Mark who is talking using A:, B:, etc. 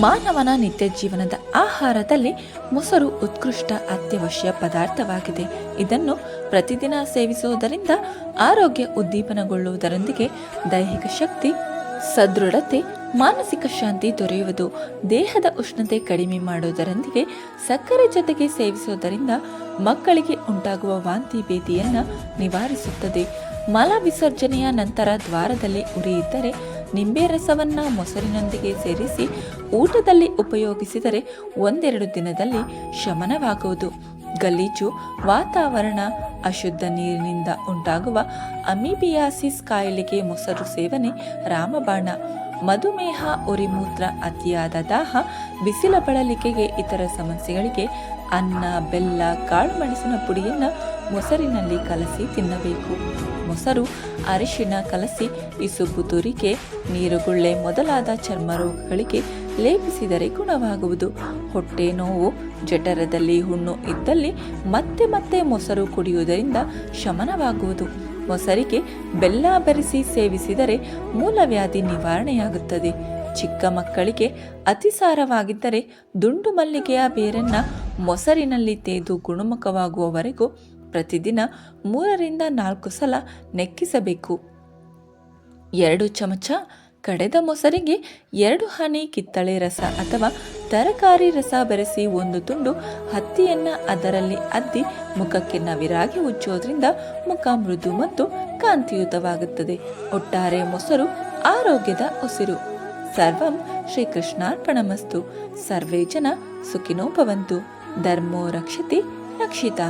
A: ಮಾನವನ ನಿತ್ಯ ಜೀವನದ ಆಹಾರದಲ್ಲಿ ಮೊಸರು ಉತ್ಕೃಷ್ಟ ಅತ್ಯವಶ್ಯ ಪದಾರ್ಥವಾಗಿದೆ. ಇದನ್ನು ಪ್ರತಿದಿನ ಸೇವಿಸುವುದರಿಂದ ಆರೋಗ್ಯ ಉದ್ದೀಪನಗೊಳ್ಳುವುದರೊಂದಿಗೆ ದೈಹಿಕ ಶಕ್ತಿ, ಸದೃಢತೆ, ಮಾನಸಿಕ ಶಾಂತಿ ದೊರೆಯುವುದು, ದೇಹದ ಉಷ್ಣತೆ ಕಡಿಮೆ ಮಾಡುವುದರೊಂದಿಗೆ ಸಕ್ಕರೆ ಜೊತೆಗೆ ಸೇವಿಸುವುದರಿಂದ ಮಕ್ಕಳಿಗೆ ಉಂಟಾಗುವ ವಾಂತಿ ಭೇದಿಯನ್ನು ನಿವಾರಿಸುತ್ತದೆ. ಮಲ ವಿಸರ್ಜನೆಯ ನಂತರ ದ್ವಾರದಲ್ಲಿ ಉರಿಯಿದ್ದರೆ ನಿಂಬೆ ರಸವನ್ನು ಮೊಸರಿನೊಂದಿಗೆ ಸೇರಿಸಿ ಊಟದಲ್ಲಿ ಉಪಯೋಗಿಸಿದರೆ ಒಂದೆರಡು ದಿನದಲ್ಲಿ ಶಮನವಾಗುವುದು. ಗಲೀಜು ವಾತಾವರಣ ಅಶುದ್ಧ ನೀರಿನಿಂದ ಉಂಟಾಗುವ ಅಮಿಬಿಯಾಸಿಸ್ ಕಾಯಿಲೆಗೆ ಮೊಸರು ಸೇವನೆ ರಾಮಬಾಣ. ಮಧುಮೇಹ, ಉರಿಮೂತ್ರ, ಅತಿಯಾದ ದಾಹ, ಬಿಸಿಲ ಬಳಲಿಕೆಗೆ ಇತರ ಸಮಸ್ಯೆಗಳಿಗೆ ಅನ್ನ, ಬೆಲ್ಲ ಕಾಳುಮೆಣಸಿನ ಪುಡಿಯನ್ನು ಮೊಸರಿನಲ್ಲಿ ಕಲಸಿ ತಿನ್ನಬೇಕು. ಮೊಸರು ಅರಿಶಿನ ಕಲಸಿ, ಇಸುಬು ತುರಿಕೆ, ನೀರುಗುಳ್ಳೆ ಮೊದಲಾದ ಚರ್ಮ ರೋಗಗಳಿಗೆ ಲೇಪಿಸಿದರೆ ಗುಣವಾಗುವುದು. ಹೊಟ್ಟೆ ನೋವು, ಜಠರದಲ್ಲಿ ಹುಣ್ಣು ಇದ್ದಲ್ಲಿ ಮತ್ತೆ ಮತ್ತೆ ಮೊಸರು ಕುಡಿಯುವುದರಿಂದ ಶಮನವಾಗುವುದು. ಮೊಸರಿಗೆ ಬೆಲ್ಲ ಬೆರೆಸಿ ಸೇವಿಸಿದರೆ ಮೂಲವ್ಯಾಧಿ ನಿವಾರಣೆಯಾಗುತ್ತದೆ. ಚಿಕ್ಕ ಮಕ್ಕಳಿಗೆ ಅತಿಸಾರವಾಗಿದ್ದರೆ ದುಂಡು ಮಲ್ಲಿಗೆಯ ಬೇರನ್ನು ಮೊಸರಿನಲ್ಲಿ ತೇದು ಗುಣಮುಖವಾಗುವವರೆಗೂ ಪ್ರತಿದಿನ ಮೂರರಿಂದ ನಾಲ್ಕು ಸಲ ನೆಕ್ಕಿಸಬೇಕು. ಎರಡು ಚಮಚ ಕಡೆದ ಮೊಸರಿಗೆ ಎರಡು ಹನಿ ಕಿತ್ತಳೆ ರಸ ಅಥವಾ ತರಕಾರಿ ರಸ ಬೆರೆಸಿ ಒಂದು ತುಂಡು ಹತ್ತಿಯನ್ನ ಅದರಲ್ಲಿ ಅದ್ದಿ ಮುಖಕ್ಕೆ ನವಿರಾಗಿ ಉಜ್ಜೋದ್ರಿಂದ ಮುಖ ಮೃದು ಮತ್ತು ಕಾಂತಿಯುತವಾಗುತ್ತದೆ. ಒಟ್ಟಾರೆ ಮೊಸರು ಆರೋಗ್ಯದ ಉಸಿರು. ಸರ್ವಂ ಶ್ರೀಕೃಷ್ಣಾರ್ಪಣಮಸ್ತು. ಸರ್ವೇ ಜನ ಸುಖಿನೋ ಭವಂತು ಧರ್ಮೋ ರಕ್ಷಿತಿ ರಕ್ಷಿತ.